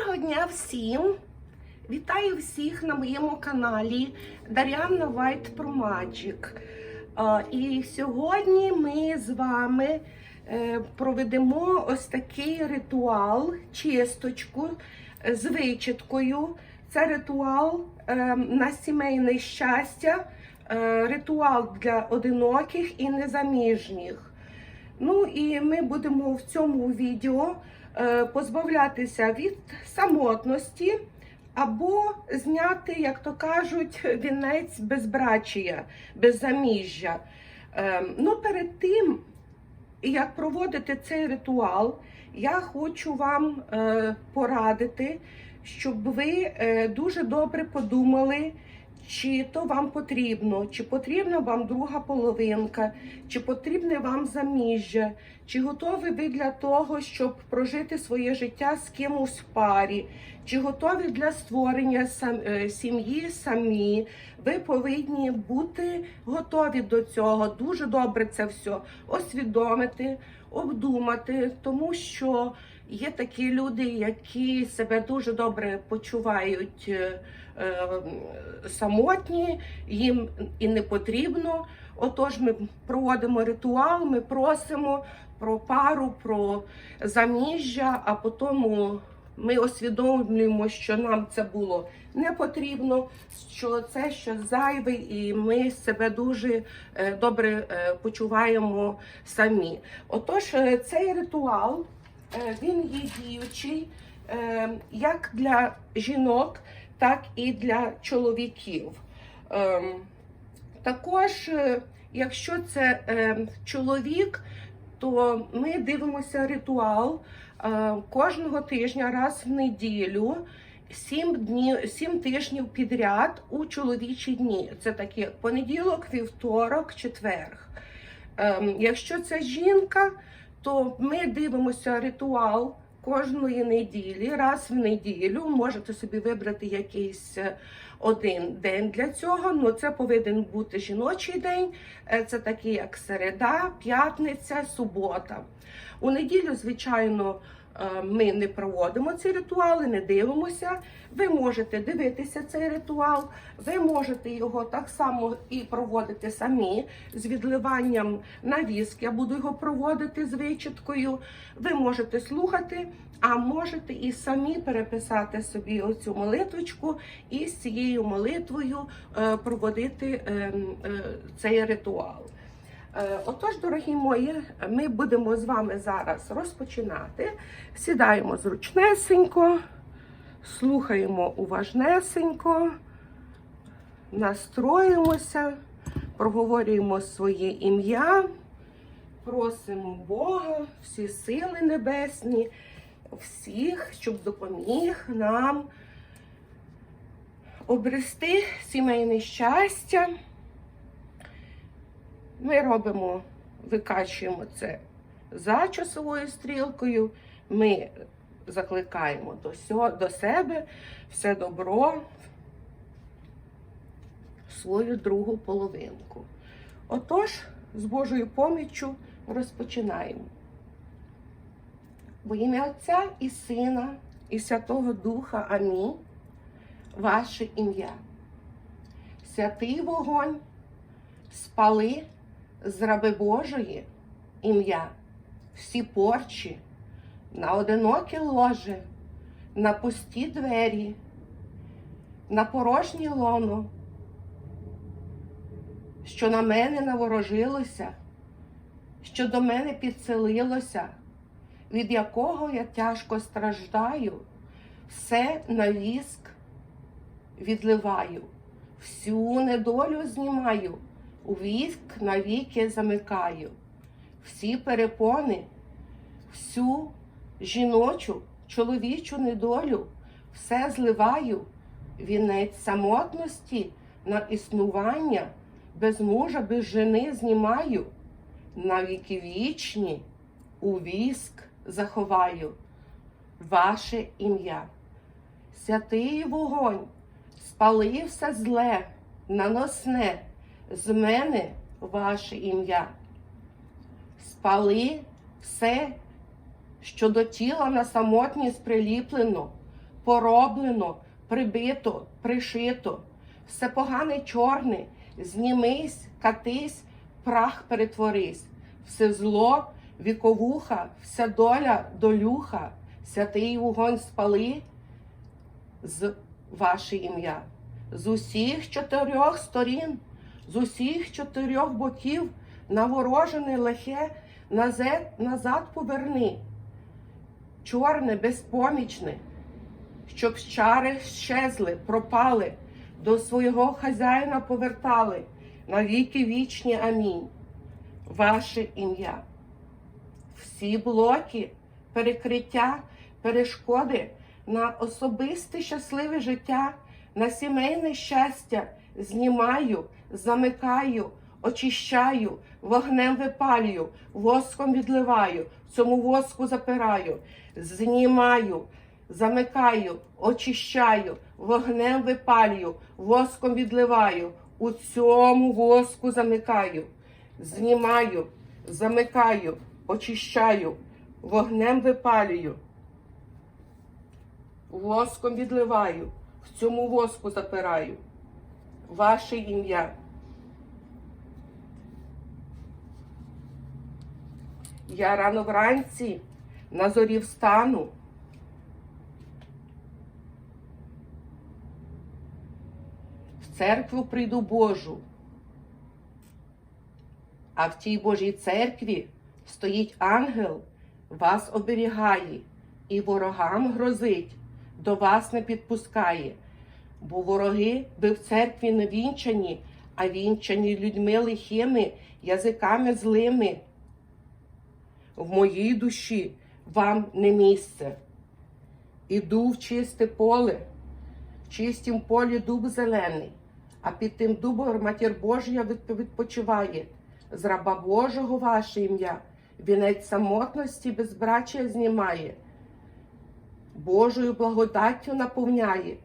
Доброго дня всім! Вітаю всіх на моєму каналі Дар'яна White Pro Magic. І сьогодні ми з вами е, проведемо ось такий ритуал, чисточку з вичіткою. Це ритуал е, на сімейне щастя, е, ритуал для одиноких і незаміжніх. Ну і ми будемо в цьому відео позбавлятися від самотності або зняти, як то кажуть, вінець безбрачія, беззаміжжя. Е, Ну, перед тим, як проводити цей ритуал, я хочу вам е, порадити, щоб ви е, дуже добре подумали, чи то вам потрібно, чи потрібна вам друга половинка, чи потрібне вам заміжжя, чи готові ви для того, щоб прожити своє життя з кимось в парі, чи готові для створення е, сім'ї самі. Ви повинні бути готові до цього. Дуже добре це все освідомити, обдумати, тому що є такі люди, які себе дуже добре почувають. е, е, самотні, їм і не потрібно. Отож, ми проводимо ритуал, ми просимо про пару, про заміжжя, а потім ми усвідомлюємо, що нам це було не потрібно, що це щось зайве, і ми себе дуже е, добре е, почуваємо самі. Отож, е, цей ритуал він є діючий як для жінок, так і для чоловіків. Ем, Також, якщо це чоловік, то ми дивимося ритуал е, кожного тижня, раз в неділю, сім днів, сім тижнів підряд у чоловічі дні. Це такі понеділок, вівторок, четверг. Ем, Якщо це жінка, то ми дивимося ритуал кожної неділі, раз в неділю. Можете собі вибрати якийсь е, один день для цього. Ну це повинен бути жіночий день. Е, Це такий як середа, п'ятниця, субота. У неділю, звичайно, ми не проводимо ці ритуали, не дивимося. Ви можете дивитися цей ритуал, ви можете його так само і проводити самі з відливанням на віск. Я буду його проводити з вичіткою. Ви можете слухати, а можете і самі переписати собі оцю молитвочку і з цією молитвою е, проводити е, е, цей ритуал. Е, Отож, дорогі мої, ми будемо з вами зараз розпочинати. Сідаємо зручнесенько, слухаємо уважнесенько, настроїмося, проговорюємо своє ім'я, просимо Бога, всі сили небесні, всіх, щоб допоміг нам обрести сімейне щастя. Ми робимо, викачуємо це за часовою стрілкою. Ми закликаємо до, сьо- до себе все добро в свою другу половинку. Отож, з Божою поміччю розпочинаємо. Во ім'я Отця і Сина, і Святого Духа. Амінь. Ваше ім'я. Святий вогонь, спали з раби Божої ім'я, всі порчі, на одиноке ложе, на пусті двері, на порожнє лоно, що на мене наворожилося, що до мене підселилося, від якого я тяжко страждаю, все на віск відливаю, всю недолю знімаю у віск навіки замикаю, всі перепони, всю жіночу, чоловічу недолю, все зливаю, вінець самотності на існування, без мужа, без жени знімаю, навіки вічні у віск заховаю, ваше ім'я. Святий вогонь, спали все зле, наносне з мене ваше ім'я. Спали все, що до тіла на самотність приліплено, пороблено, прибито, пришито, все погане чорне, знімись, катись, прах перетворись, все зло, віковуха, вся доля, долюха, святий вогонь спали з ваше ім'я. З усіх чотирьох сторін, з усіх чотирьох боків наворожене лихе назад, поверни, чорне, безпомічне, щоб чари щезли, пропали, до свого хазяїна повертали, на віки вічні амінь. Ваше ім'я. Всі блоки, перекриття, перешкоди на особисте щасливе життя, на сімейне щастя знімаю, замикаю, очищаю, вогнем випалюю, воском відливаю, цьому воску запираю, знімаю, замикаю, очищаю, вогнем випалюю, воском відливаю, у цьому воску замикаю, знімаю, замикаю, очищаю, вогнем випалюю, воском відливаю, в цьому воску запираю. Ваше ім'я. Я рано вранці на зорі встану. В церкву прийду Божу. А в тій Божій церкві стоїть ангел, вас оберігає і ворогам грозить, до вас не підпускає. Бо вороги ви в церкві не вінчані, а вінчані людьми лихими, язиками злими. В моїй душі вам не місце. Іду в чисте поле, в чистім полі дуб зелений, а під тим дубом матір Божія відпочиває. З раба Божого ваше ім'я, вінець самотності безбрачя знімає, Божою благодаттю наповняє,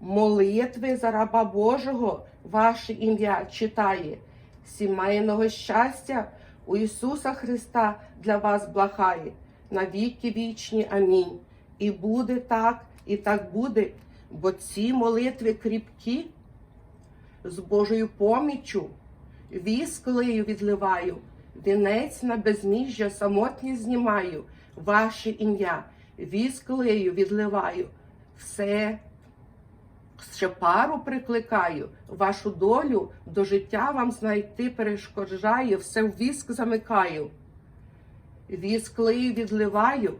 молитви за раба Божого ваше ім'я читає, сімейного щастя у Ісуса Христа для вас благає, на віки вічні. Амінь. І буде так, і так буде, бо ці молитви кріпкі з Божою поміччю, віск лию відливаю, вінець на безміжжя самотність знімаю, ваше ім'я, віск лию відливаю, все ще пару прикликаю, вашу долю до життя вам знайти перешкоджаю, все в віск замикаю. Віск лию відливаю,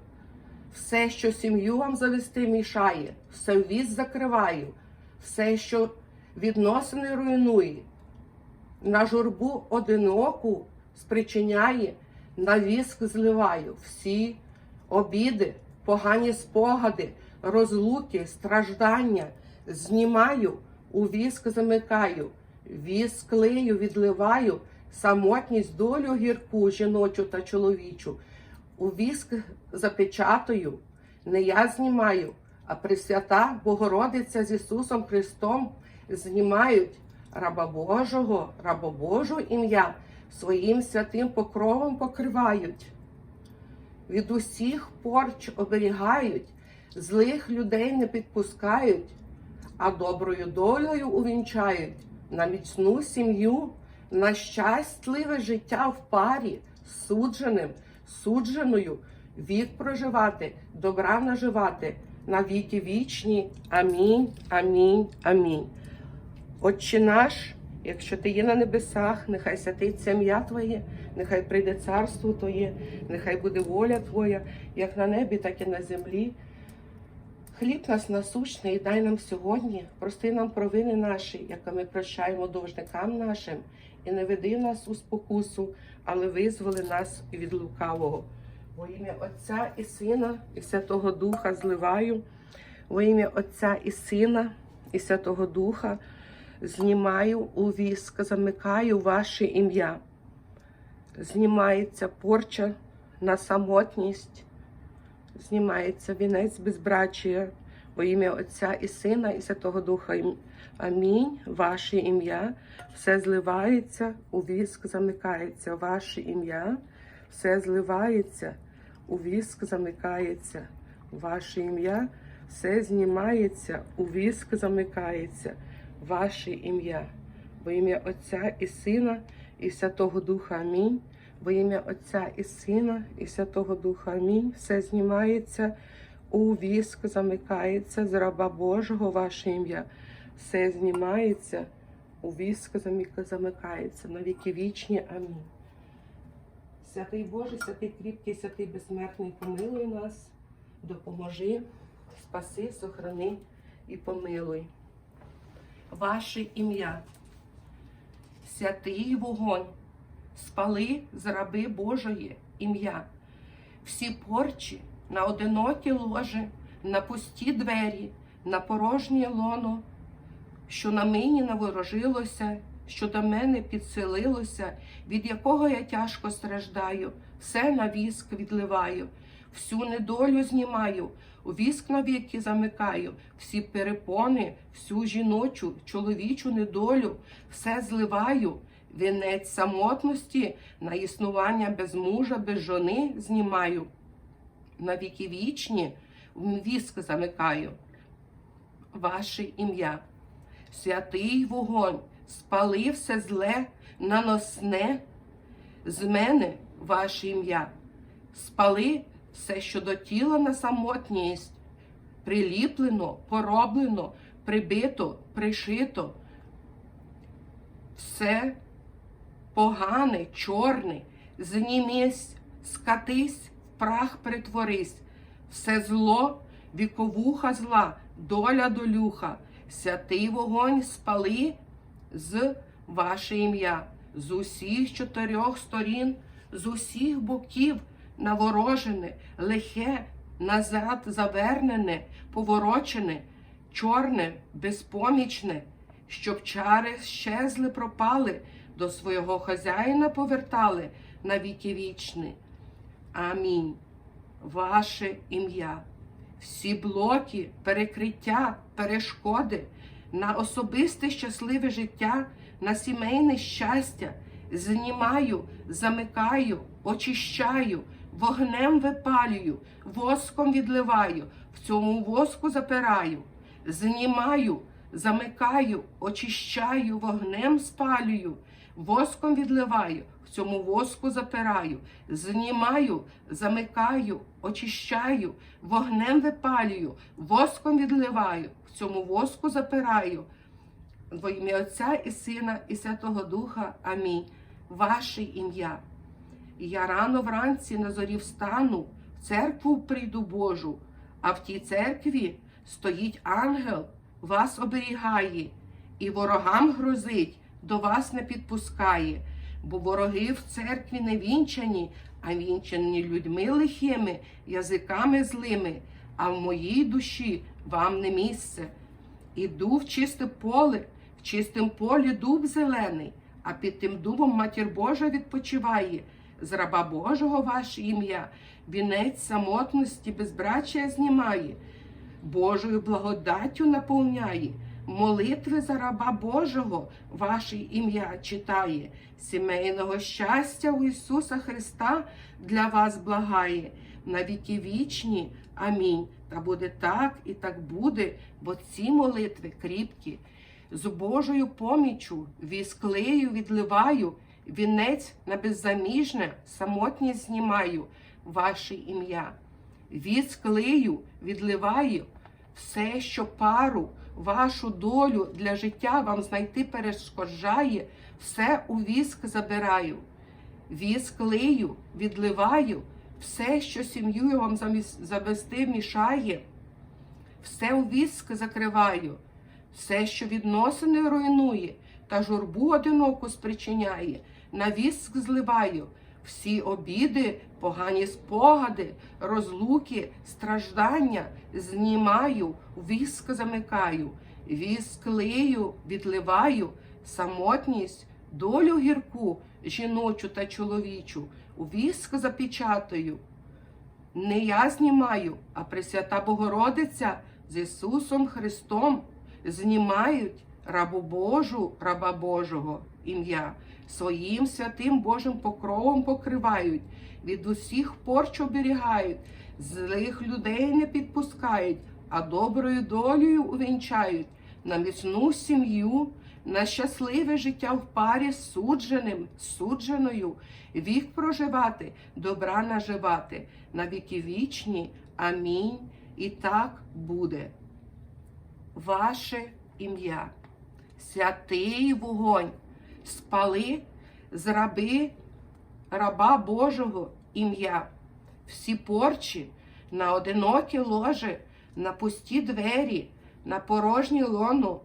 все, що сім'ю вам завести мішає, все в віск закриваю, все, що відносини руйнує, на журбу одиноку спричиняє, на віск зливаю всі обіди, погані спогади, розлуки, страждання знімаю, у віск замикаю, віск лию відливаю, самотність долю гірку жіночу та чоловічу, у віск запечатую, не я знімаю, а Пресвята Богородиця з Ісусом Христом знімають раба Божого, раба Божого ім'я своїм святим покровом покривають. Від усіх порч оберігають, злих людей не підпускають, а доброю долею увінчають на міцну сім'ю, на щасливе життя в парі, судженим, судженою, вік проживати, добра наживати, на віки вічні. Амінь, амінь, амінь. Отче наш, якщо ти є на небесах, нехай святиться ім'я Твоє, нехай прийде царство Твоє, нехай буде воля Твоя, як на небі, так і на землі. Хліб нас насущний, дай нам сьогодні, прости нам провини наші, як ми прощаємо довжникам нашим, і не веди нас у спокусу, але визволи нас від лукавого. Во ім'я Отця і Сина, і Святого Духа зливаю, во ім'я Отця і Сина, і Святого Духа знімаю у віск, замикаю ваше ім'я. Знімається порча на самотність, знімається вінець безбрачія во ім'я Отця і Сина, і Святого Духа. Амінь. Ваше ім'я. Все зливається, у віск замикається. Ваше ім'я. Все зливається, у віск замикається. Ваше ім'я. все знімається, у віск замикається ваше ім'я. Во ім'я Отця і Сина, і Святого Духа Амінь. Во ім'я Отця і Сина, і Святого Духа Амінь. Все знімається, у віск замикається з раба Божого ваше ім'я. Все знімається, у віск замикається на віки вічні. Амінь. Святий Боже, святий кріпкий, святий безсмертний, помилуй нас, допоможи, спаси, сохрани і помилуй. Ваше ім'я, святий вогонь, спали з раби Божої ім'я, всі порчі на одинокі ложі, на пусті двері, на порожнє лоно, що на мені наворожилося, що до мене підселилося, від якого я тяжко страждаю, все на віск відливаю, всю недолю знімаю, віск навіки замикаю, всі перепони, всю жіночу, чоловічу недолю, все зливаю, вінець самотності на існування без мужа, без жони знімаю, на віки вічні віск замикаю. Ваше ім'я. Святий вогонь, спали все зле, наносне, з мене ваше ім'я, спали все, що до тіла на самотність, приліплено, пороблено, прибито, пришито, все погане, чорне, знімись, скатись, в прах притворись, все зло, віковуха зла, доля долюха, святий вогонь спали з ваше ім'я, з усіх чотирьох сторін, з усіх боків наворожене, лихе, назад завернене, поворочене, чорне, безпомічне, щоб чари щезли, пропали, до свого хазяїна повертали на віки вічні. Амінь. Ваше ім'я. Всі блоки, перекриття, перешкоди на особисте щасливе життя, на сімейне щастя знімаю, замикаю, очищаю, вогнем випалюю, воском відливаю, в цьому воску запираю, знімаю, замикаю, очищаю, вогнем спалюю, воском відливаю, в цьому воску запираю, знімаю, замикаю, очищаю, вогнем випалюю, воском відливаю, в цьому воску запираю. Во ім'я Отця і Сина, і Святого Духа. Амінь. Ваше ім'я. Я рано вранці на зорі встану, в церкву прийду Божу, а в тій церкві стоїть ангел, вас оберігає, і ворогам грозить, до вас не підпускає, бо вороги в церкві не вінчані, а вінчані людьми лихими, язиками злими, а в моїй душі вам не місце. Іду в чисте поле, в чистім полі дуб зелений, а під тим дубом матір Божа відпочиває. З раба Божого ваше ім'я, вінець самотності, безбрачя знімає, Божою благодаттю наповняє, молитви за раба Божого ваше ім'я читає, сімейного щастя у Ісуса Христа для вас благає, на віки вічні. Амінь. Та буде так і так буде, бо ці молитви кріпкі. З Божою поміччю вісклею відливаю, вінець на беззаміжне, самотність знімаю ваше ім'я. Вісклею відливаю все, що пару, вашу долю для життя вам знайти перешкоджає, все у віск забираю. Віск лию, відливаю, все, що сім'ю вам завести мішає, все у віск закриваю, все, що відносини руйнує та журбу одиноку спричиняє, на віск зливаю, всі обіди, погані спогади, розлуки, страждання знімаю, віск замикаю, віск лию, відливаю, самотність, долю гірку, жіночу та чоловічу, віск запечатаю. Не я знімаю, а Пресвята Богородиця з Ісусом Христом знімають рабу Божу, раба Божого ім'я, своїм святим Божим покровом покривають, від усіх порч оберігають, злих людей не підпускають, а доброю долею увінчають на міцну сім'ю, на щасливе життя в парі з судженим, судженою, вік проживати, добра наживати, на віки вічні. Амінь. І так буде. Ваше ім'я, святий вогонь, спали з раби, раба Божого ім'я, всі порчі на одинокі ложе, на пусті двері, на порожнє лоно,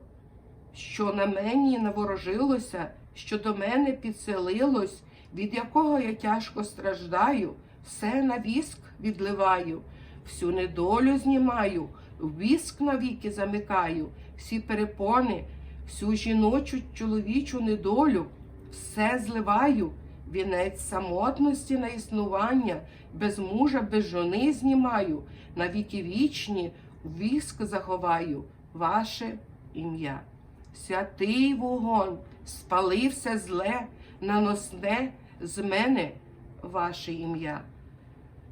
що на мені наворожилося, що до мене підселилось, від якого я тяжко страждаю, все на віск відливаю, всю недолю знімаю, віск навіки замикаю, всі перепони, всю жіночу чоловічу недолю, все зливаю, вінець самотності на існування, без мужа, без жони знімаю, на віки вічні в віск заховаю ваше ім'я. Святий вогонь, спали все зле, наносне з мене ваше ім'я.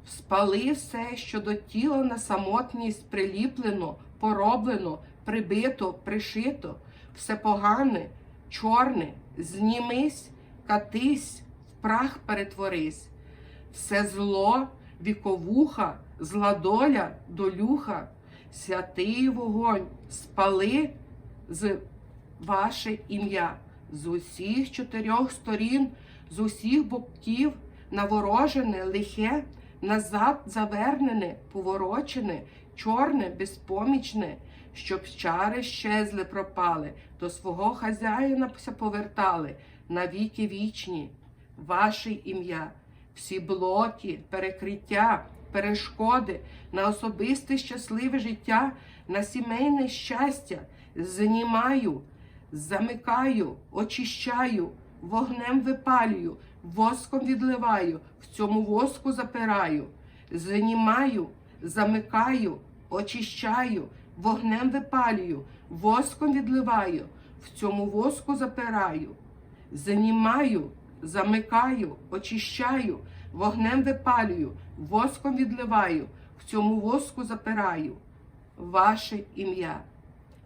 Спали все, що до тіла на самотність приліплено, пороблено, прибито, пришито, все погане, чорне, знімись, катись, в прах перетворись, все зло, віковуха, зла доля, долюха, святий вогонь, спали з ваше ім'я. З усіх чотирьох сторін, з усіх боків, наворожене, лихе, назад завернене, поворочене, чорне, безпомічне, щоб чари щезли, пропали, до свого хазяїна повертали на віки вічні. Ваше ім'я, всі блоки, перекриття, перешкоди на особисте щасливе життя, на сімейне щастя знімаю, замикаю, очищаю, вогнем випалюю, воском відливаю, в цьому воску запираю, знімаю, замикаю, очищаю, вогнем випалюю, воском відливаю, в цьому воску запираю, знімаю, замикаю, очищаю, вогнем випалюю, воском відливаю, в цьому воску запираю. Ваше ім'я.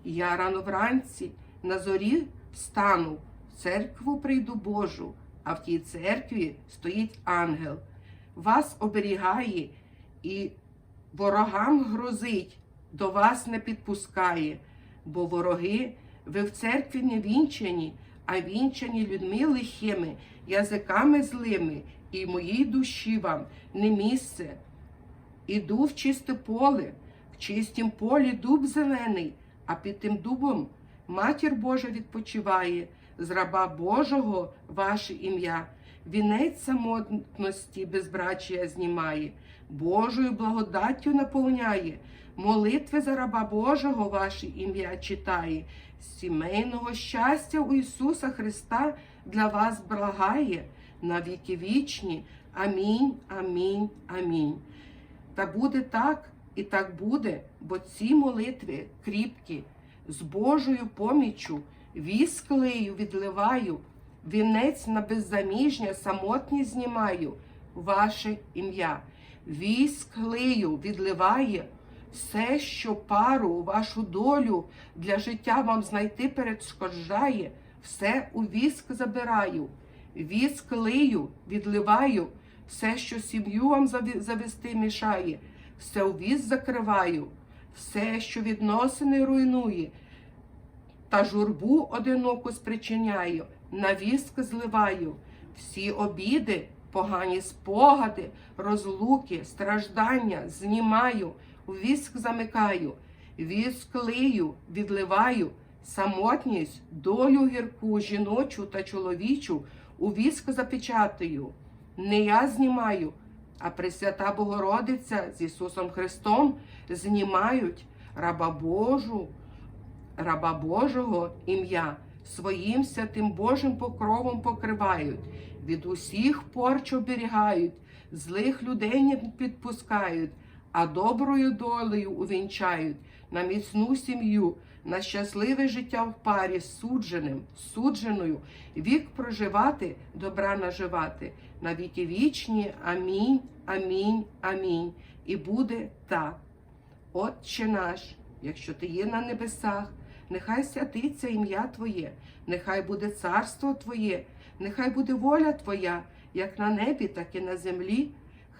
Я рано вранці на зорі встану, в церкву прийду Божу, а в тій церкві стоїть ангел. Вас оберігає і ворогам грозить, до вас не підпускає, бо вороги, ви в церкві не вінчані, а вінчані людьми лихими, язиками злими, і моїй душі вам не місце. Іду в чисте поле, в чистім полі дуб зелений, а під тим дубом матір Божа відпочиває, з раба Божого ваше ім'я, вінець самотності безбрачія знімає, Божою благодаттю наповняє, молитви за раба Божого ваше ім'я читає, сімейного щастя у Ісуса Христа для вас благає на віки вічні. Амінь, амінь, амінь. Та буде так і так буде, бо ці молитви кріпкі, з Божою поміччю, віск лию відливаю, вінець на беззаміжня самотність знімаю, ваше ім'я. Віск лию відливає все, що пару вашу долю для життя вам знайти перешкоджає, все у віск забираю, віск лию відливаю, все, що сім'ю вам завести мішає, все у віз закриваю, все, що відносини руйнує, та журбу одиноку спричиняю, на віск зливаю, всі обіди, погані спогади, розлуки, страждання знімаю, у віск замикаю, віск лию, відливаю, самотність, долю гірку, жіночу та чоловічу у віск запечатаю. Не я знімаю, а Пресвята Богородиця з Ісусом Христом знімають раба Божу, раба Божого ім'я своїм святим Божим покровом покривають, від усіх порч оберігають, злих людей не підпускають, а доброю долею увінчають на міцну сім'ю, на щасливе життя в парі з судженим, судженою, вік проживати, добра наживати, на віки вічні. Амінь, амінь, амінь. І буде так. Отче наш, якщо ти є на небесах, нехай святиться ім'я Твоє, нехай буде царство Твоє, нехай буде воля Твоя, як на небі, так і на землі.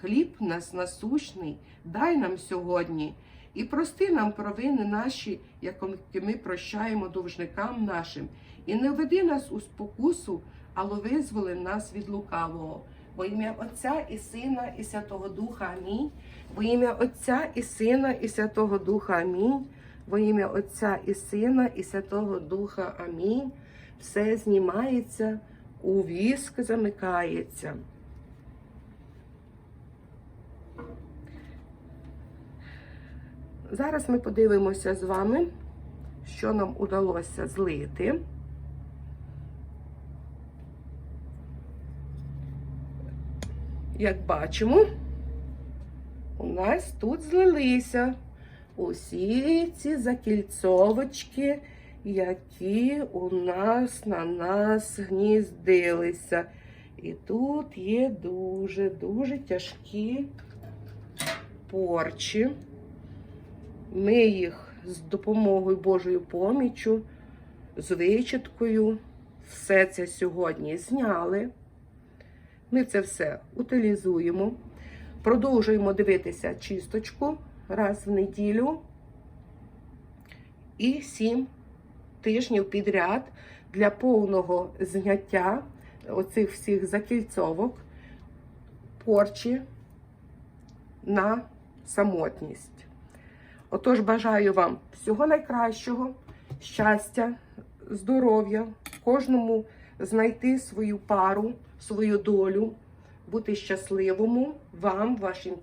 Хліб нас насущний, дай нам сьогодні, і прости нам провини наші, як ми прощаємо довжникам нашим, і не веди нас у спокусу, але визволи нас від лукавого. Во ім'я Отця і Сина, і Святого Духа Амінь. Во ім'я Отця і Сина, і Святого Духа Амінь. Во ім'я Отця і Сина, і Святого Духа Амінь. Все знімається, у віск замикається. Зараз ми подивимося з вами, що нам удалося злити. Як бачимо, у нас тут злилися усі ці закільцовочки, які у нас на нас гніздилися. І тут є дуже-дуже тяжкі порчі. Ми їх з допомогою Божою поміччю, з вичіткою, все це сьогодні зняли. Ми це все утилізуємо. Продовжуємо дивитися чисточку раз в неділю. І сім тижнів підряд для повного зняття оцих всіх закільцовок, порчі на самотність. Отож, бажаю вам всього найкращого, щастя, здоров'я, кожному знайти свою пару, свою долю, бути щасливому вам, вашим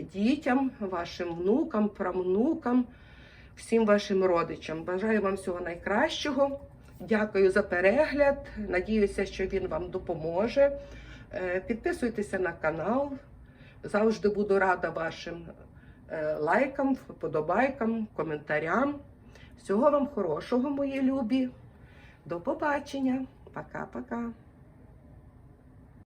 дітям, вашим внукам, правнукам, всім вашим родичам. Бажаю вам всього найкращого. Дякую за перегляд. Надіюся, що він вам допоможе. Е, Підписуйтеся на канал. Завжди буду рада вашим е, лайкам, вподобайкам, коментарям. Всього вам хорошого, мої любі. До побачення. Пока-пока.